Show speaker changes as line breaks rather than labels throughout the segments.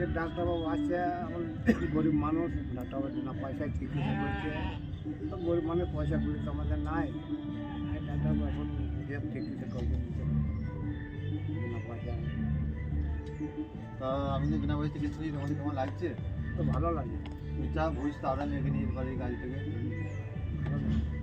যে ডাক্তারবাবু আসছে এখন গরিব মানুষ? ডাক্তারবাবু বিনা পয়সায় চিকিৎসা করছে? তো গরিব মানুষ পয়সাগুলি তো আমাদের নাই। ডাক্তারবাবু এখন নিজে চিকিৎসা করবে নিজে বিনা পয়সায়
তা আমি যে বিনা পয়সা চিকিৎসা করি তোমাদের কেমন লাগছে?
তো ভালো লাগে।
তুমি চা ভবিষ্যতে আরও আমি এগিয়ে নিয়ে যেতে পারি গাড়ি থেকে।
ভালো লাগে।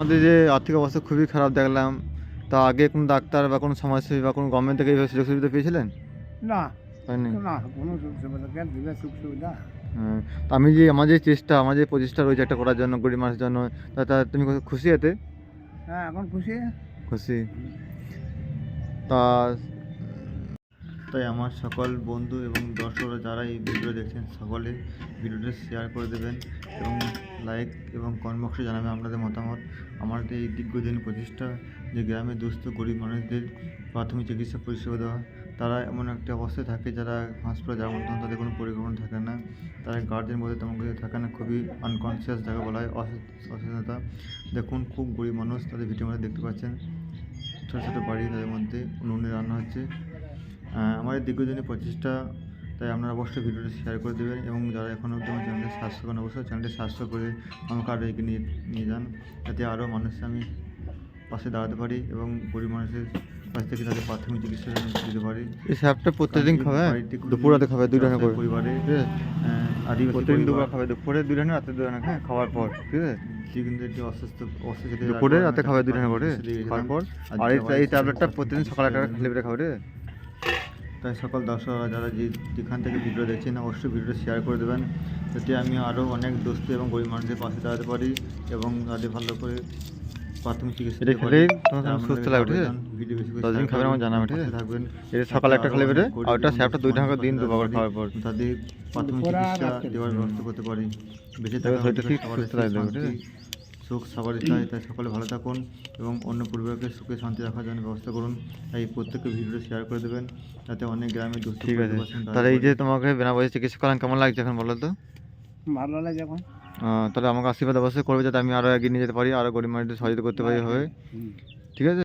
আমাদের যে আর্থিক অবস্থা খুবই খারাপ দেখলাম। তা আগে কোনো ডাক্তার বা কোনো সমাজসেবী বা কোনো গভর্নমেন্ট থেকে এইভাবে সুযোগ সুবিধা পেয়েছিলেন?
না।
হয়নি
না কোনো সুখ সুবিধা কেন দিবে সুখ সুবিধা?
হ্যাঁ, তা আমি যে আমার যে চেষ্টা আমার যে প্রচেষ্টা রয়েছে একটা করার জন্য গরিব মানুষের জন্য তা তা তুমি কত খুশি এতে?
হ্যাঁ এখন খুশি।
খুশি। তা তাই আমার সকল বন্ধু এবং দর্শকরা যারা এই ভিডিও দেখছেন, সকলে ভিডিওটা শেয়ার করে দেবেন এবং লাইক এবং কমেন্ট বক্সে জানাবেন আপনাদের মতামত। আমাদের এই দীর্ঘদিন প্রচেষ্টা যে গ্রামে দুস্থ গরিব মানুষদের প্রাথমিক চিকিৎসা পরিষেবা দেওয়া, তারা এমন একটা অবস্থায় থাকে যারা হাসপাতালে যাওয়ার মতন তাদের কোনো পরিকল্পনা থাকে না। তারা গার্ডের মধ্যে তেমন কিছু থাকে না, খুবই আনকনসিয়াস যাকে বলা হয় অসে- অসচেতনতা। দেখুন, খুব গরিব মানুষ, তাদের ভিডিওর মধ্যে দেখতে পাচ্ছেন। ছোটো ছোটো বাড়ি তাদের মধ্যে, উনুনে রান্না হচ্ছে। আমাদের দীর্ঘদিনের প্রচেষ্টা তাই আপনারা অবশ্যই ভিডিওটা শেয়ার করে দেবেন এবং যারা এখনও অবধি আমার চ্যানেলটি সাবস্ক্রাইব করেন অবশ্যই চ্যানেলটি সাবস্ক্রাইব করে আমাকে আরও এগিয়ে নিয়ে নিয়ে যান। যাতে আরও মানুষের আমি পাশে দাঁড়াতে পারি এবং গরিব মানুষের কাছ থেকে তাদের প্রাথমিক চিকিৎসা দিতে পারি।
এই স্যাপটা প্রত্যেকদিন খাবে?
বাড়িটি খুবই
দুপুর রাতে খাবে দুই টাকা করে
পরিবারে আদিবাসী
প্রত্যেকদিন দুবার খাবে দুপুরে দুই টাকা রাতে দুই টাকা হ্যাঁ খাওয়ার পর ঠিক আছে?
কিন্তু একটু অসুস্থ অসুস্থ
দুপুরে রাতে খাবে দুই টাকা করে খাওয়ার পর। আর এই ট্যাবলেটটা প্রতিদিন সকালে একটা খেলে খাবে রে
তাই সকল দর্শকরা যারা যেখান থেকে ভিডিও দেখছেন অবশ্যই ভিডিওটা শেয়ার করে দেবেন। যাতে আমি আরও অনেক দোস্ত এবং গরিব মানুষদের পাশে দাঁড়াতে পারি এবং তাদের ভালো করে প্রাথমিক চিকিৎসা
এটা
দিতে
তোমার সুস্থ
আপনাদের
লাগবে, ঠিক আছে?
ভিডিও বেশি করে
দশ খাবেন,
করবেন,
আমাকে ঠিক আছে?
থাকবেন
এটা সকালে একটা খেলে বেরে আর ওটা স্যাপটা দুই টাকা দিন
মানুষের
দুবার খাওয়ার পর।
তাদের প্রাথমিক চিকিৎসা দেওয়ার ব্যবস্থা করতে পারি।
ঠিক সুস্থ লাগবে, ঠিক
সুখ সবারই চাই তাই সকলে ভালো থাকুন এবং অন্য পরিবারকে সুখে শান্তি রাখার জন্য ব্যবস্থা করুন। তাই প্রত্যেককে ভিডিওটা শেয়ার করে দেবেন যাতে অনেক গ্রামে দুঃখ
ঠিক আছে। তাহলে এই যে তোমাকে বিনা পয়সা চিকিৎসা করান কেমন লাগছে এখন বলো তো?
ভালো লাগে এখন।
তাহলে আমাকে আশীর্বাদ অবশ্যই করবে যাতে আমি আরও এগিয়ে নিয়ে যেতে পারি আরও গরিব মানুষদের সহযোগিতা করতে পারি হবে ঠিক আছে?